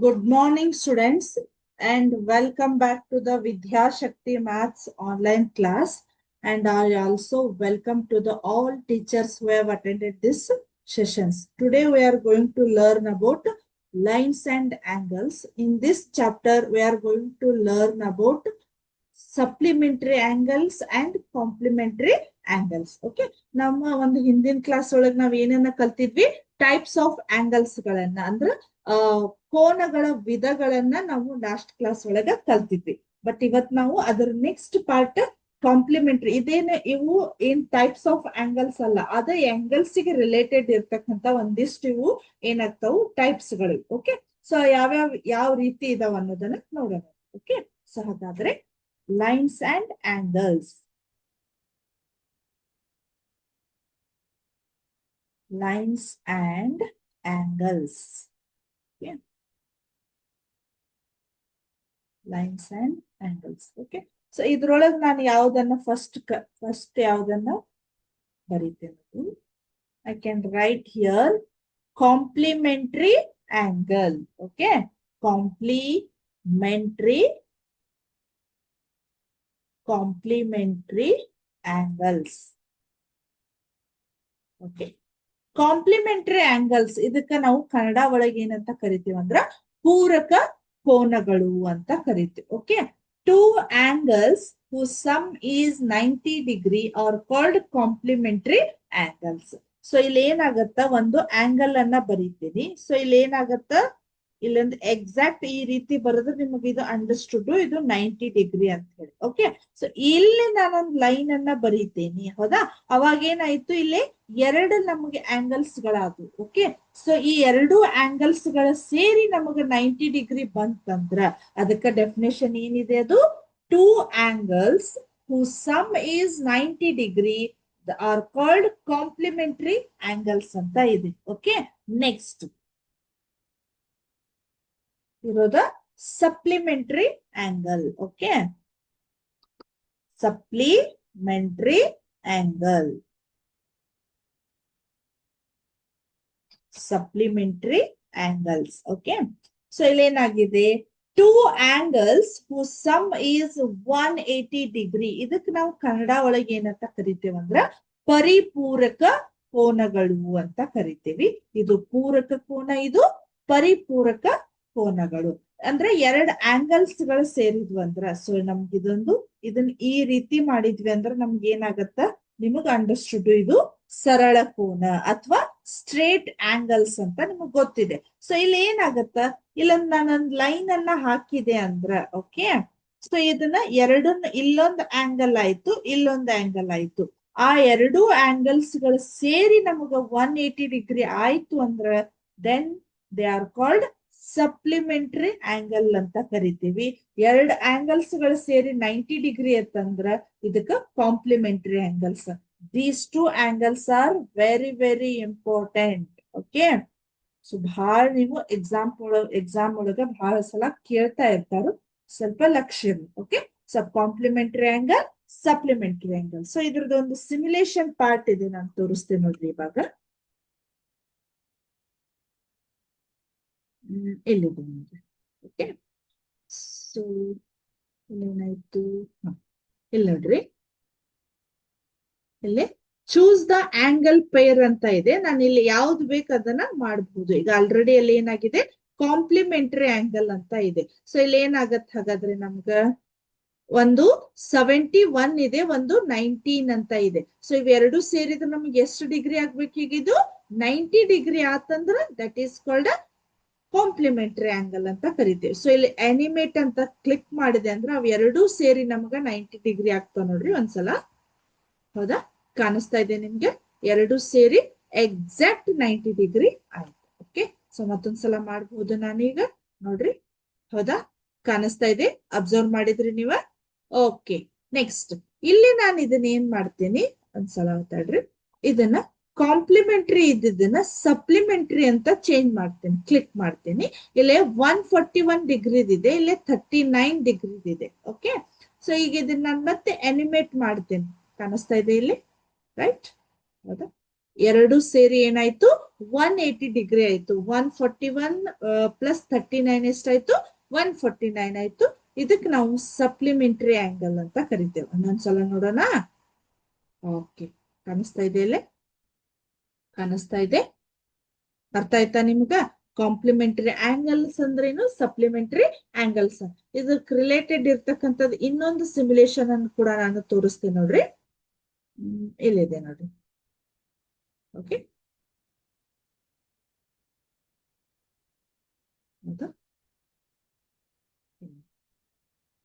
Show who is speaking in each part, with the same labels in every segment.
Speaker 1: Good morning, students, and welcome back to the Vidya Shakti Maths online class. And I also welcome to the all teachers who have attended this sessions. Today we are going to learn about lines and angles. In this chapter, we are going to learn about supplementary angles and complementary angles. Okay ನಮ್ಮ ಒಂದು ಹಿಂದಿನ class ಒಳಗೆ ನಾವ್ ಏನನ್ನ ಕಲ್ತಿದ್ವಿ? Types of angles ಗಳನ್ನ, ಅಂದ್ರ ಕೋನಗಳ ವಿಧಗಳನ್ನ ನಾವು ಲಾಸ್ಟ್ ಕ್ಲಾಸ್ ಒಳಗ ಕಲ್ತಿದ್ವಿ. ಬಟ್ ಇವತ್ ನಾವು ಅದರ ನೆಕ್ಸ್ಟ್ ಪಾರ್ಟ್ ಕಾಂಪ್ಲಿಮೆಂಟ್ರಿ ಇದೇನು ಇವು ಏನ್ ಟೈಪ್ಸ್ ಆಫ್ ಆಂಗಲ್ಸ್ ಅಲ್ಲ, ಅದ ಆಂಗಲ್ಸ್ಗೆ ರಿಲೇಟೆಡ್ ಇರ್ತಕ್ಕಂತ ಒಂದಿಷ್ಟು ಇವು ಏನಾಗ್ತಾವು? ಟೈಪ್ಸ್ಗಳು ಓಕೆ ಸೊ ಯಾವ್ಯಾವ ಯಾವ ರೀತಿ ಇದಾವ ಅನ್ನೋದನ್ನ ನೋಡೋಣ ಓಕೆ ಸೊ ಹಾಗಾದ್ರೆ lines and angles lines and angles. Okay. Lines and angles. Okay. So ಇದ್ರೊಳಗೆ ನಾನು ಯಾವ್ದನ್ನ ಫಸ್ಟ್ ಫಸ್ಟ್ ಯಾವ್ದನ್ನ ಬರೀತೇನೆ I can write here complementary angle okay complementary complementary angles okay complementary angles ಇದಕ್ಕ ನಾವು ಕನ್ನಡ ಒಳಗೆ ಏನಂತ ಕರಿತೀವಿ ಅಂದ್ರ ಪೂರಕ ಕೋನಗಳು ಅಂತ ಕರಿತೀವಿ okay two angles who sum is ninety degree are called complementary angles so ಇಲ್ಲಿ ಏನಾಗತ್ತ? ಒಂದು ಆಂಗಲ್ ಅನ್ನ ಬರೀತೀನಿ. ಸೊ ಇಲ್ಲಿ ಏನಾಗತ್ತ? ಇಲ್ಲೊಂದು ಎಕ್ಸಾಕ್ಟ್ ಈ ರೀತಿ ಬರೋದು ನಿಮಗೆ ಇದು ಅಂಡರ್ಸ್ಟುಡ್ ಇದು ನೈಂಟಿ ಡಿಗ್ರಿ ಅಂತ ಹೇಳಿ. ಓಕೆ ಸೊ ಇಲ್ಲಿ ನಾನೊಂದು ಲೈನ್ ಅನ್ನ ಬರೀತೇನೆ. ಹೌದಾ? ಅವಾಗ ಏನಾಯ್ತು ಇಲ್ಲಿ? ಎರಡು ನಮಗೆ ಆಂಗಲ್ಸ್ ಗಳಾದವು. ಓಕೆ ಸೊ ಈ ಎರಡು ಆಂಗಲ್ಸ್ಗಳ ಸೇರಿ ನಮಗೆ ನೈಂಟಿ ಡಿಗ್ರಿ ಬಂತಂದ್ರ, ಅದಕ್ಕೆ ಡೆಫಿನೇಷನ್ ಏನಿದೆ ಅದು? Two angles who sum is ninety degree are called complementary angles ಅಂತ ಇದೆ. ಓಕೆ ನೆಕ್ಸ್ಟ್ ಇರೋದ supplementary angle okay supplementary angle supplementary angles okay so ಇಲ್ಲೇನಾಗಿದೆ two angles who sum is one eighty degree ಇದಕ್ ನಾವು ಕನ್ನಡ ಒಳಗೆ ಏನಂತ ಕರಿತೇವೆ ಅಂದ್ರ ಪರಿಪೂರಕ ಕೋನಗಳು ಅಂತ ಕರಿತೀವಿ. ಇದು ಪೂರಕ ಕೋನ, ಇದು ಪರಿಪೂರಕ ಕೋನಗಳು. ಅಂದ್ರೆ ಎರಡ್ ಆಂಗಲ್ಸ್ಗಳು ಸೇರಿದ್ವು ಅಂದ್ರ ಸೊ ನಮ್ಗೆ ಇದೊಂದು ಇದನ್ನ ಈ ರೀತಿ ಮಾಡಿದ್ವಿ ಅಂದ್ರೆ ನಮ್ಗೆ ಏನಾಗತ್ತ? ನಿಮಗ್ ಅಂಡರ್ಸ್ಟುಡ್ ಇದು ಸರಳ ಕೋನ ಅಥವಾ ಸ್ಟ್ರೇಟ್ ಆಂಗಲ್ಸ್ ಅಂತ ನಿಮಗ್ ಗೊತ್ತಿದೆ. ಸೊ ಇಲ್ಲಿ ಏನಾಗತ್ತ? ಇಲ್ಲೊಂದ್ ನಾನೊಂದ್ ಲೈನ್ ಅನ್ನ ಹಾಕಿದೆ ಅಂದ್ರ ಓಕೆ ಸೊ ಇದನ್ನ ಎರಡನ್ನ, ಇಲ್ಲೊಂದ್ ಆಂಗಲ್ ಆಯ್ತು, ಇಲ್ಲೊಂದ್ ಆಂಗಲ್ ಆಯ್ತು. ಆ ಎರಡು ಆಂಗಲ್ಸ್ಗಳು ಸೇರಿ ನಮಗ ಒನ್ ಏಟಿ ಡಿಗ್ರಿ ಆಯ್ತು ಅಂದ್ರ then they are called supplementary angle ಅಂತ ಕರಿತೀವಿ. ಎರಡ್ ಆಂಗಲ್ಸ್ಗಳು ಸೇರಿ ನೈಂಟಿ ಡಿಗ್ರಿ ಅಂತಂದ್ರ ಇದಕ್ಕ complementary angles these two angles are very very important okay so ಬಹಳ ನೀವು ಎಕ್ಸಾಮ್ ಒಳಗ ಎಕ್ಸಾಮ್ ಒಳಗ ಬಹಳ ಸಲ ಕೇಳ್ತಾ ಇರ್ತಾರ. ಸ್ವಲ್ಪ ಲಕ್ಷ್ಯ okay so complementary angle supplementary angle so ಇದ್ರದ್ದು ಒಂದು ಸಿಮ್ಯುಲೇಷನ್ ಪಾರ್ಟ್ ಇದೆ, ನಾನು ತೋರಿಸ್ತೇನೆ ನೋಡ್ರಿ ಇವಾಗ. ನೋಡ್ರಿ ಓಕೆ ಸೊ ಇಲ್ಲೇನಾಯ್ತು ಇಲ್ಲಿ ನೋಡ್ರಿ. ಇಲ್ಲಿ ಚೂಸ್ ದ ಆಂಗಲ್ ಪೇರ್ ಅಂತ ಇದೆ. ನಾನು ಇಲ್ಲಿ ಯಾವ್ದು ಬೇಕು ಅದನ್ನ ಮಾಡಬಹುದು ಈಗ ಆಲ್ರೆಡಿ ಅಲ್ಲಿ ಏನಾಗಿದೆ? ಕಾಂಪ್ಲಿಮೆಂಟರಿ ಆಂಗಲ್ ಅಂತ ಇದೆ. ಸೊ ಇಲ್ಲಿ ಏನಾಗತ್ತೆ ಹಾಗಾದ್ರೆ ನಮ್ಗ? ಒಂದು ಸೆವೆಂಟಿ ಒನ್ ಇದೆ, ಒಂದು ನೈನ್ಟೀನ್ ಅಂತ ಇದೆ. ಸೊ ಇವೆರಡು ಸೇರಿದ್ರೆ ನಮ್ಗೆ ಎಷ್ಟು ಡಿಗ್ರಿ ಆಗ್ಬೇಕು ಈಗ ಇದು? ನೈಂಟಿ ಡಿಗ್ರಿ ಆತಂದ್ರ that is called complementary angle ಅಂತ ಕರಿತೀವಿ. ಸೊ ಇಲ್ಲಿ ಅನಿಮೇಟ್ ಅಂತ ಕ್ಲಿಕ್ ಮಾಡಿದೆ ಅಂದ್ರೆ ಅವ್ ಎರಡೂ ಸೇರಿ ನಮಗ ನೈಂಟಿ ಡಿಗ್ರಿ ಆಗ್ತಾವ ನೋಡ್ರಿ ಒಂದ್ಸಲ. ಹೌದಾ? ಕಾಣಿಸ್ತಾ ಇದೆ ನಿಮ್ಗೆ? ಎರಡು ಸೇರಿ ಎಕ್ಸಾಕ್ಟ್ ನೈಂಟಿ ಡಿಗ್ರಿ ಆಯ್ತು. ಓಕೆ ಸೊ ಮತ್ತೊಂದ್ಸಲ ಮಾಡ್ಬೋದು ನಾನೀಗ. ನೋಡ್ರಿ? ಹೌದಾ? ಕಾಣಿಸ್ತಾ ಇದೆ? ಅಬ್ಸರ್ವ್ ಮಾಡಿದ್ರಿ ನೀವ? ಓಕೆ ನೆಕ್ಸ್ಟ್ ಇಲ್ಲಿ ನಾನು ಇದನ್ನ ಏನ್ ಮಾಡ್ತೀನಿ? ಒಂದ್ಸಲ ಮಾತಾಡ್ರಿ ಇದನ್ನ ಕಾಂಪ್ಲಿಮೆಂಟರಿ ಇದ್ದಿದ್ದನ್ನ ಸಪ್ಲಿಮೆಂಟರಿ ಅಂತ ಚೇಂಜ್ ಮಾಡ್ತೀನಿ ಕ್ಲಿಕ್ ಮಾಡ್ತೀನಿ. ಇಲ್ಲಿ ಒನ್ ಫೋರ್ಟಿ ಒನ್ ಡಿಗ್ರಿ ಇದೆ, ಇಲ್ಲಿ ಥರ್ಟಿ ನೈನ್ ಡಿಗ್ರಿ ಇದೆ ಓಕೆ ಸೊ ಈಗ ಇದನ್ನ ನಾನು ಮತ್ತೆ ಅನಿಮೇಟ್ ಮಾಡ್ತೇನೆ. ಕಾಣಿಸ್ತಾ ಇದೆ ಇಲ್ಲಿ? ರೈಟ್ ಹೌದಾ? ಎರಡು ಸೇರಿ ಏನಾಯ್ತು? ಒನ್ ಏಟಿ ಡಿಗ್ರಿ ಆಯ್ತು. One forty one plus thirty nine ಎಷ್ಟಾಯ್ತು? ಒನ್ ಫೋರ್ಟಿ ನೈನ್ ಆಯ್ತು. ಇದಕ್ಕೆ ನಾವು ಸಪ್ಲಿಮೆಂಟರಿ ಆಂಗಲ್ ಅಂತ ಕರಿತೇವೆ. ಒಂದೊಂದ್ಸಲ ನೋಡೋಣ. ಓಕೆ ಕಾಣಿಸ್ತಾ ಇದೆ ಇಲ್ಲಿ? ಕಾಣಿಸ್ತಾ ಇದೆ. ಅರ್ಥ ಆಯ್ತಾ ನಿಮ್ಗ? ಕಾಂಪ್ಲಿಮೆಂಟರಿ ಆಂಗಲ್ಸ್ ಅಂದ್ರೇನು ಸಪ್ಲಿಮೆಂಟರಿ ಆಂಗಲ್ಸ್ ಇದಕ್ಕೆ ರಿಲೇಟೆಡ್ ಇರ್ತಕ್ಕಂಥದ್ದು ಇನ್ನೊಂದು ಸಿಮ್ಯುಲೇಷನ್ ಅನ್ನು ಕೂಡ ನಾನು ತೋರಿಸ್ತೀನಿ ನೋಡ್ರಿ. ಇಲ್ಲಿದೆ ನೋಡ್ರಿ. ಓಕೆ.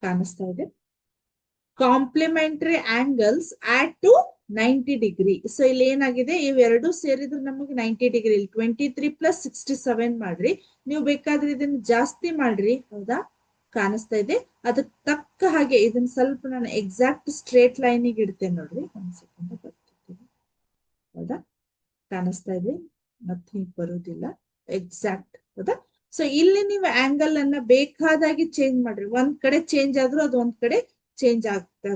Speaker 1: ಕಾಣಿಸ್ತಾ ಇದೆ. Complementary angles add to ninety degree. So ಇಲ್ಲಿ ಏನಾಗಿದೆ? ಇವೆರಡು ಸೇರಿದ್ರೆ ನಮಗೆ ನೈಂಟಿ ಡಿಗ್ರಿ. ಇಲ್ಲಿ twenty three plus sixty seven ಮಾಡ್ರಿ. ನೀವು ಬೇಕಾದ್ರೆ ಇದನ್ನ ಜಾಸ್ತಿ ಮಾಡ್ರಿ. ಹೌದಾ? ಕಾಣಿಸ್ತಾ ಇದೆ. ಅದಕ್ಕೆ ತಕ್ಕ ಹಾಗೆ ಇದನ್ನ ಸ್ವಲ್ಪ ನಾನು ಎಕ್ಸಾಕ್ಟ್ ಸ್ಟ್ರೇಟ್ ಲೈನಿಗೆ ಇಡ್ತೇನೆ ನೋಡ್ರಿ. ಒಂದ್ ಸೆಕೆಂಡ್ ಹೌದಾ? ಕಾಣಿಸ್ತಾ ಇದೆ. ಮತ್ತೆ ಬರೋದಿಲ್ಲ. ಎಕ್ಸಾಕ್ಟ್ ಹೌದಾ? ಸೊ ಇಲ್ಲಿ ನೀವು ಆಂಗಲ್ ಅನ್ನ ಬೇಕಾದಾಗಿ ಚೇಂಜ್ ಮಾಡ್ರಿ. ಒಂದ್ ಕಡೆ ಚೇಂಜ್ ಆದ್ರೂ ಅದು ಒಂದ್ ಕಡೆ ಚೇಂಜ್ ಆಗ್ತಾ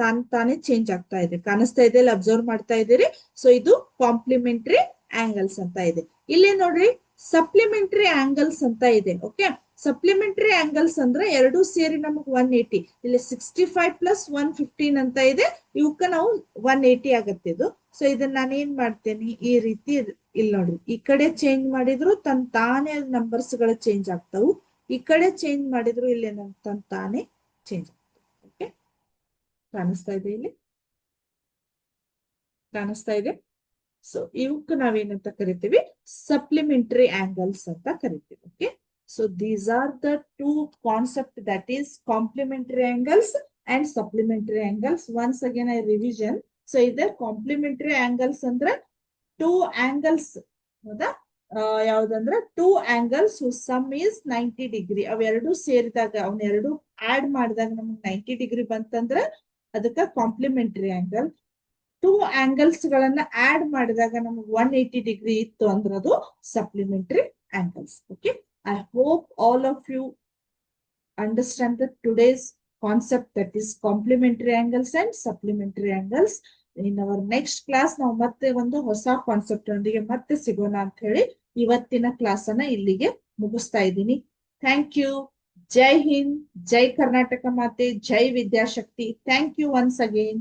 Speaker 1: ತಾನ್ ತಾನೇ ಚೇಂಜ್ ಆಗ್ತಾ ಇದೆ. ಕಾಣಿಸ್ತಾ ಇದೆ, ಇಲ್ಲಿ ಅಬ್ಸರ್ವ್ ಮಾಡ್ತಾ ಇದ್ದೀರಿ. ಸೊ ಇದು ಕಾಂಪ್ಲಿಮೆಂಟರಿ ಆಂಗಲ್ಸ್ ಅಂತ ಇದೆ. ಇಲ್ಲಿ ನೋಡ್ರಿ ಸಪ್ಲಿಮೆಂಟರಿ ಆಂಗಲ್ಸ್ ಅಂತ ಇದೆ ಓಕೆ ಸಪ್ಲಿಮೆಂಟರಿ ಆಂಗಲ್ಸ್ ಅಂದ್ರೆ ಎರಡು ಸೇರಿ ನಮಗ್ ಒನ್ ಏಟಿ ಇಲ್ಲಿ sixty five plus one fifteen ಅಂತ ಇದೆ. ಇವಕ್ಕ ನಾವು ಒನ್ ಏಟಿ ಆಗತ್ತೆ ಇದು. ಸೊ ಇದನ್ನ ನಾನು ಏನ್ ಮಾಡ್ತೇನೆ? ಈ ರೀತಿ ಇಲ್ಲಿ ನೋಡ್ರಿ, ಈ ಕಡೆ ಚೇಂಜ್ ಮಾಡಿದ್ರು ತನ್ ತಾನೇ ನಂಬರ್ಸ್ಗಳು ಚೇಂಜ್ ಆಗ್ತಾವು. ಈ ಕಡೆ ಚೇಂಜ್ ಮಾಡಿದ್ರು ಇಲ್ಲಿ ತನ್ ತಾನೇ ಚೇಂಜ್ ಕಾಣಿಸ್ತಾ ಇದೆ ಇಲ್ಲಿ? ಕಾಣಿಸ್ತಾ ಇದೆ? ಸೊ ಇವಕ್ಕೆ ನಾವೇನಂತ ಕರಿತೀವಿ? ಸಪ್ಲಿಮೆಂಟರಿ ಆಂಗಲ್ಸ್ ಅಂತ ಕರಿತೀವಿ okay so these are the two concept that is complementary angles and supplementary angles once again I revision so ಇದೆ ಕಾಂಪ್ಲಿಮೆಂಟರಿ ಆಂಗಲ್ಸ್ ಅಂದ್ರೆ ಟೂ ಆಂಗಲ್ಸ್ ಹೌದಾ? ಯಾವ್ದಂದ್ರೆ two angles sum is ninety degree ಅವೆರಡು ಸೇರಿದಾಗ ಅವನ್ನೆರಡು add ಮಾಡಿದಾಗ ನಮ್ಗೆ ninety degree ಬಂತಂದ್ರೆ ಅದಕ್ಕ complementary angle two angles ಗಳನ್ನ ಆಡ್ ಮಾಡಿದಾಗ ನಮಗೆ ಒನ್ ಏಯ್ಟಿ ಡಿಗ್ರಿ ಇತ್ತು ಅಂದ್ರೆ ಅದು supplementary angles okay I hope all of you understand the today's concept that is complementary angles and supplementary angles in our next class ನಾವು ಮತ್ತೆ ಒಂದು ಹೊಸ ಕಾನ್ಸೆಪ್ಟ್ ಒಂದಿಗೆ ಮತ್ತೆ ಸಿಗೋಣ ಅಂತ ಹೇಳಿ ಇವತ್ತಿನ ಕ್ಲಾಸ್ ಅನ್ನ ಇಲ್ಲಿಗೆ ಮುಗಿಸ್ತಾ ಇದ್ದೀನಿ. ಥ್ಯಾಂಕ್ ಯು ಜೈ ಹಿಂದ್ ಜೈ ಕರ್ನಾಟಕ ಮಾತೆ Jai Vidyashakti thank you once again